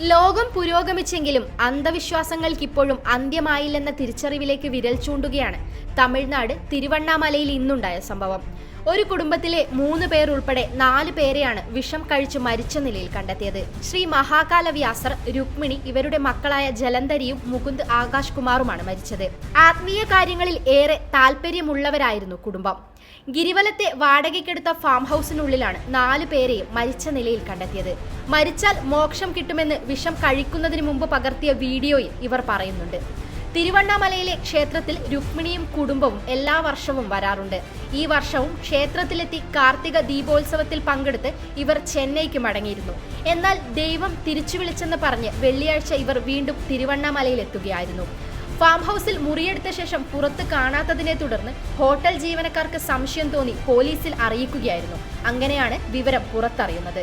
ലോകം പുരോഗമിച്ചെങ്കിലും അന്ധവിശ്വാസങ്ങൾക്കിപ്പോഴും അന്ത്യമായില്ലെന്ന തിരിച്ചറിവിലേക്ക് വിരൽ ചൂണ്ടുകയാണ് തമിഴ്നാട് തിരുവണ്ണാമലയിൽ ഇന്നുണ്ടായ സംഭവം. ഒരു കുടുംബത്തിലെ മൂന്ന് പേർ ഉൾപ്പെടെ നാല് പേരെയാണ് വിഷം കഴിച്ച് മരിച്ച നിലയിൽ കണ്ടെത്തിയത്. ശ്രീ മഹാകാല വ്യാസർ രുക്മിണി ഇവരുടെ മക്കളായ ജലന്ധരിയും മുകുന്ദ് ആകാശ് കുമാറുമാണ് മരിച്ചത്. ആത്മീയ കാര്യങ്ങളിൽ ഏറെ താല്പര്യമുള്ളവരായിരുന്നു കുടുംബം. ഗിരിവലത്തെ വാടകയ്ക്കെടുത്ത ഫാം ഹൗസിനുള്ളിലാണ് നാല് പേരെയും മരിച്ച നിലയിൽ കണ്ടെത്തിയത്. മരിച്ചാൽ മോക്ഷം കിട്ടുമെന്ന് വിഷം കഴിക്കുന്നതിന് മുമ്പ് പകർത്തിയ വീഡിയോയിൽ ഇവർ പറയുന്നുണ്ട്. തിരുവണ്ണാമലയിലെ ക്ഷേത്രത്തിൽ രുക്മിണിയും കുടുംബവും എല്ലാ വർഷവും വരാറുണ്ട്. ഈ വർഷവും ക്ഷേത്രത്തിലെത്തി കാർത്തിക ദീപോത്സവത്തിൽ പങ്കെടുത്ത് ഇവർ ചെന്നൈക്ക് മടങ്ങിയിരുന്നു. എന്നാൽ ദൈവം തിരിച്ചു വിളിച്ചെന്ന് പറഞ്ഞ് വെള്ളിയാഴ്ച ഇവർ വീണ്ടും തിരുവണ്ണാമലയിലെത്തുകയായിരുന്നു. ഫാം ഹൗസിൽ മുറിയെടുത്ത ശേഷം പുറത്ത് കാണാത്തതിനെ തുടർന്ന് ഹോട്ടൽ ജീവനക്കാർക്ക് സംശയം തോന്നി പോലീസിൽ അറിയിക്കുകയായിരുന്നു. അങ്ങനെയാണ് വിവരം പുറത്തറിയുന്നത്.